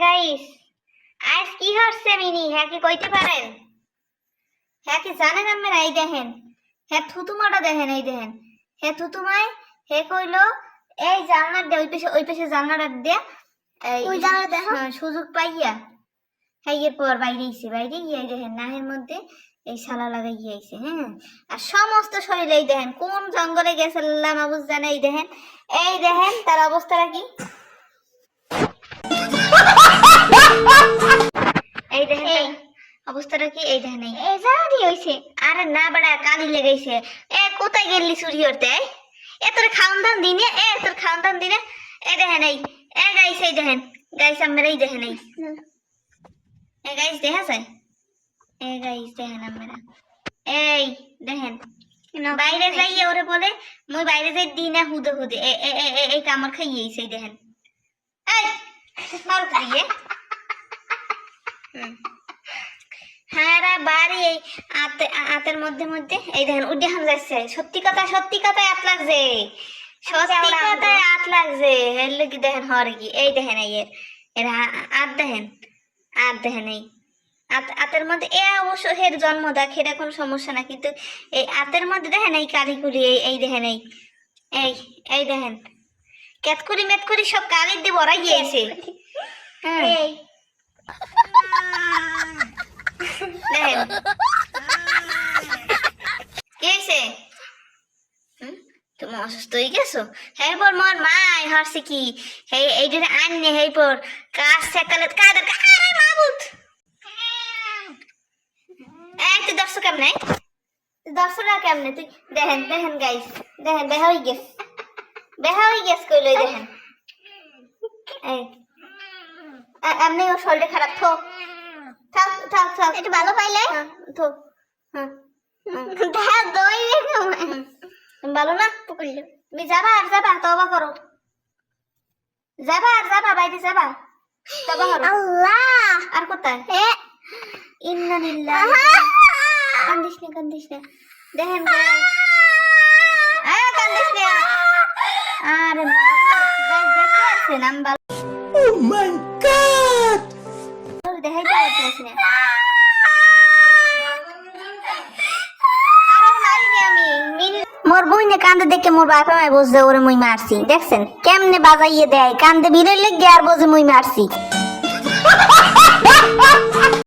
Guys আজ কি mini? হ্যাঁ কি কইতে পারেন? হ্যাঁ কি জানেন আপনারা? এই দেখেন। হ্যাঁ থুতুমাটা দেখেন এই দেখেন। হ্যাঁ থুতুমায় হে কইলো এই জানলার দে ওই ওই জানলাটা ওই জানলা দেখো। হ্যাঁ, সুযোগ পাইয়া হ্যাঁ এরপর বাইরে আইছে বাইরে গিয়ে দেখেন নাহের মধ্যে এই শালা লাগাই গিয়েছে হ্যাঁ? আর সমস্ত শরীরে এই দেখেন কোন জঙ্গলে গেছে আল্লাহ জানে এই দেখেন। এই দেখেন তার অবস্থাটা কি? অবস্থাটা কি এই দেখেন এই এই জায়গা হইছে। আরে না বেড়া কালি লেগেছে। এ কোথায় গেলি চুরি করতে? এ তোর খাওন দান দিনে এ তোর খাওন দান। দিনে এ দেখেন এই এ গাইস এই দেখেন। গাইস আমরা এই দেখেন এই। এ গাইস দেখা যায়? এ গাইস দেখেন আমরা। এই দেখেন। বাইরে যাইয়ে ওরে বলে মুই বাইরে যাই দি না হুদে হুদে। এ এ এ এ- এই কামড় খাইয়েছে এই দেখেন। এই মার দিয়ে। হুম। বাড়ি এই আতের মধ্যে মধ্যে। এই দেখেন উডে হাম যাচ্ছে সত্যি কথা সত্যি কথাই আত লাগছে। সত্যি কথাই আত লাগছে। এর দেখেন হরে কি? এই দেখেন এই এর। এর আত দেখেন আত দেখেন এই। আত আতের মধ্যে এ অবশ্য হের জন্ম দেখ এটা কোনো সমস্যা না কিন্তু এই আতের মধ্যে দেখেন এই কালিকুলি এই এই দেখেন এই। এই এই দেখেন। কেতকুরি মেতকুরি সব কালির দিয়ে ভরা গিয়েছে। হ্যাঁ। দেখেন কি হয়েছে তুমি অসুস্থ হয়ে গেছো? হ্যাঁ পর মোর মাই হরছে কি? এই এই যে আননে হেই পর কাজ সেকালে কাদের আরে মাবুত! এই তুই দর্শক কেমনে? দর্শকরা কেমনে? তুই দেখেন দেখেন গাইস দেখেন বেহা হয়ে গেছ। বেহা হয়ে গেছ কইলো দেখেন। এই। এমনি ওর শরীরটা খারাপ থাক থাক থাক। ভালো পাইলে? হ্যাঁ, থাক হ্যাঁ দই ভালো না? পকড়লো তুমি যাবা আর যাবা তবা করো। যাবা আর যাবা বাইরে যাবা। তবা করো। আল্লাহ! আর কোথায়? এ ইন্না লিল্লাহ। কান্দিস না কান্দিস না। দেখেন আরে কান্দিস না। আরে মা গাছ দেখতে আছেন আমি ভালো Oh my god! করে দেখাইতে পারতেছি না মোর বইনে কান্দে দেখে মোর বাপা মাই বসে ওরে মুই মারছি। দেখছেন? কেমনে বাজাইয়ে দেয়? কান্দে বিরে লেগে আর বোঝে মুই মারছি।